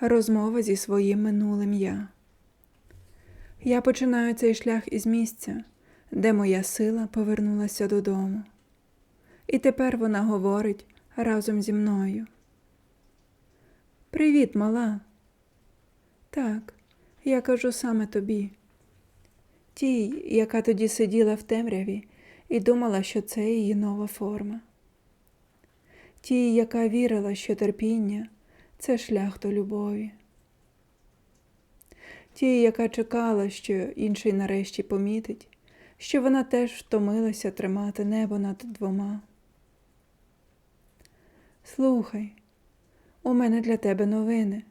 розмова зі своїм минулим я. Я починаю цей шлях із місця, де моя сила повернулася додому. І тепер вона говорить разом зі мною. Привіт, мала. Так, я кажу саме тобі. Тій, яка тоді сиділа в темряві і думала, що це її нова форма. Тій, яка вірила, що терпіння це шлях до любові. Тій, яка чекала, що інший нарешті помітить, що вона теж втомилася тримати небо над двома. Слухай, у мене для тебе новини,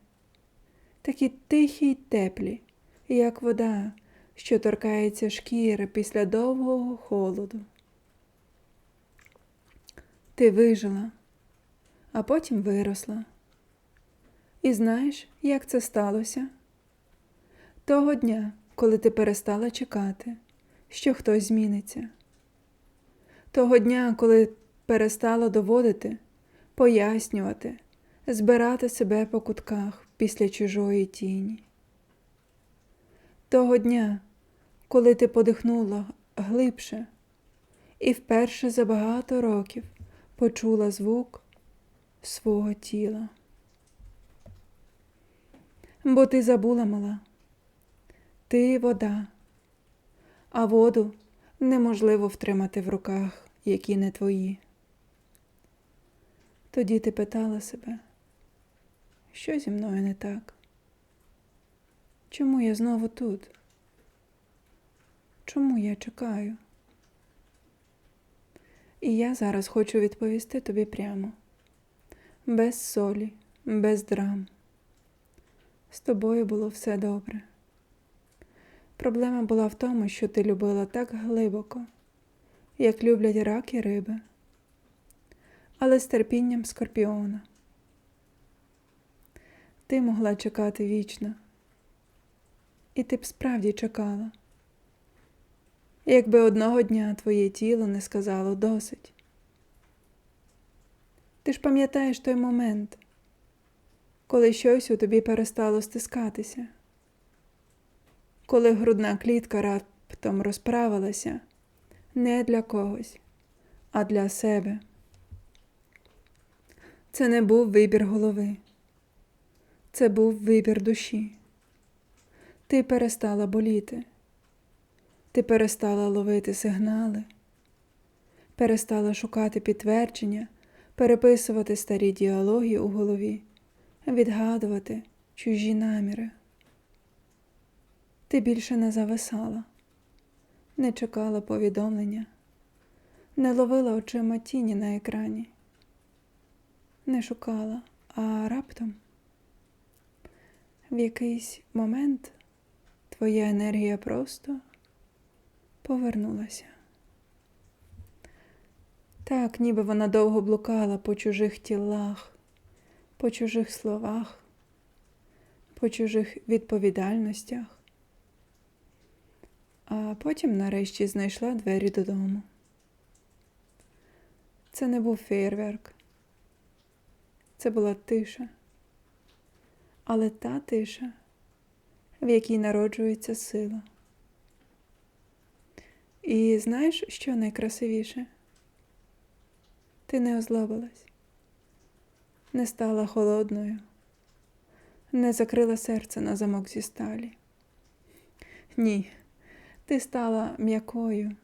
такі тихі й теплі, як вода, що торкається шкіри після довгого холоду. Ти вижила, а потім виросла. І знаєш, як це сталося? Того дня, коли ти перестала чекати, що хтось зміниться. Того дня, коли перестала доводити, пояснювати, збирати себе по кутках після чужої тіні. Того дня, коли ти подихнула глибше і вперше за багато років почула звук свого тіла. Бо ти забула мала, ти вода, а воду неможливо втримати в руках, які не твої. Тоді ти питала себе, що зі мною не так? Чому я знову тут? Чому я чекаю? І я зараз хочу відповісти тобі прямо, без солі, без драм. З тобою було все добре. Проблема була в тому, що ти любила так глибоко, як люблять рак і риби, але з терпінням скорпіона. Ти могла чекати вічно, і ти б справді чекала, якби одного дня твоє тіло не сказало досить. Ти ж пам'ятаєш той момент, коли щось у тобі перестало стискатися, коли грудна клітка раптом розправилася не для когось, а для себе. Це не був вибір голови, це був вибір душі. Ти перестала боліти, ти перестала ловити сигнали, перестала шукати підтвердження, переписувати старі діалоги у голові відгадувати чужі наміри. Ти більше не зависала, не чекала повідомлення, не ловила очима тіні на екрані, не шукала, а раптом в якийсь момент твоя енергія просто повернулася. Так, ніби вона довго блукала по чужих тілах по чужих словах, по чужих відповідальностях, а потім нарешті знайшла двері додому. Це не був фейерверк, це була тиша, але та тиша, в якій народжується сила. І знаєш, що найкрасивіше? Ти не озлобилась не стала холодною, не закрила серце на замок зі сталі. Ні, ти стала м'якою,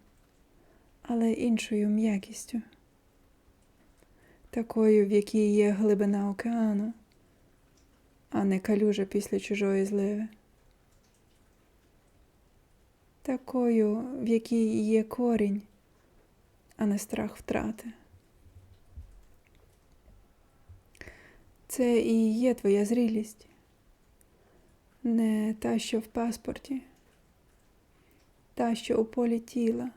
але іншою м'якістю, такою, в якій є глибина океану, а не калюжа після чужої зливи. Такою, в якій є корінь, а не страх втрати. Це і є твоя зрілість, не та, що в паспорті, та, що у полі тіла.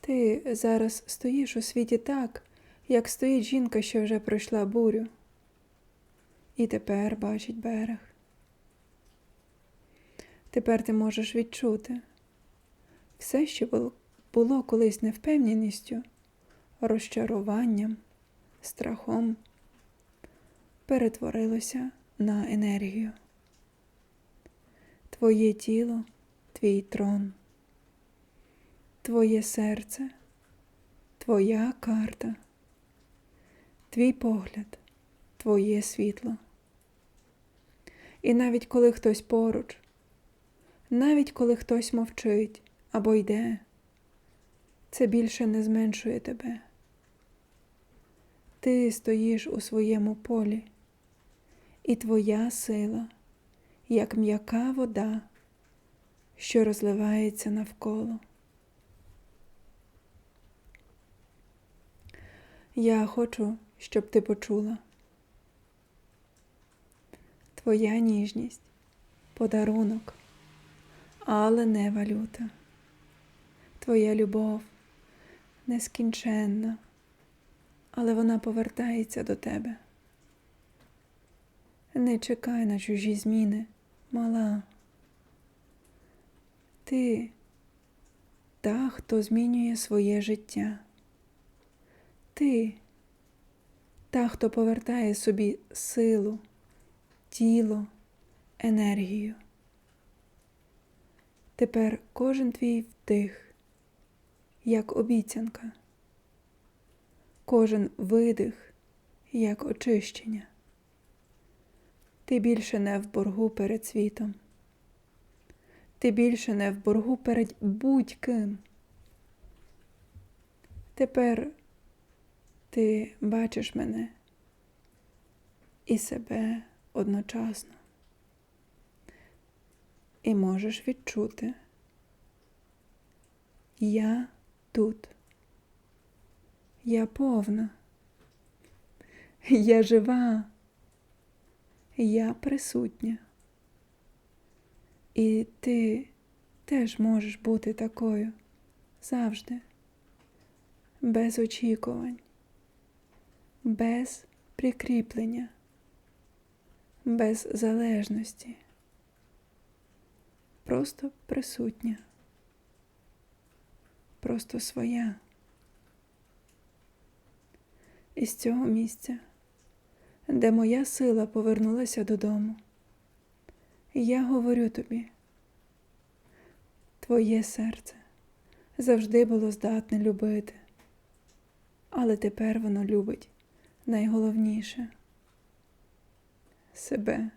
Ти зараз стоїш у світі так, як стоїть жінка, що вже пройшла бурю, і тепер бачить берег. Тепер ти можеш відчути. Все, що було колись невпевненістю, розчаруванням, страхом перетворилося на енергію. Твоє тіло, твій трон, твоє серце, твоя карта, твій погляд, твоє світло. І навіть коли хтось поруч, навіть коли хтось мовчить або йде, це більше не зменшує тебе. Ти стоїш у своєму полі, і твоя сила, як м'яка вода, що розливається навколо. Я хочу, щоб ти почула. Твоя ніжність, подарунок, але не валюта. Твоя любов нескінченна, але вона повертається до тебе. Не чекай на чужі зміни, мала. Ти та, хто змінює своє життя. Ти та, хто повертає собі силу, тіло, енергію. Тепер кожен твій вдих, як обіцянка, кожен видих, як очищення. Ти більше не в боргу перед світом. Ти більше не в боргу перед будь-ким. Тепер ти бачиш мене і себе одночасно. І можеш відчути. Я тут. Я повна. Я жива. Я присутня. І ти теж можеш бути такою завжди, без очікувань, без прикріплення, без залежності, просто присутня, просто своя. І з цього місця, де моя сила повернулася додому. Я говорю тобі, твоє серце завжди було здатне любити, але тепер воно любить найголовніше себе.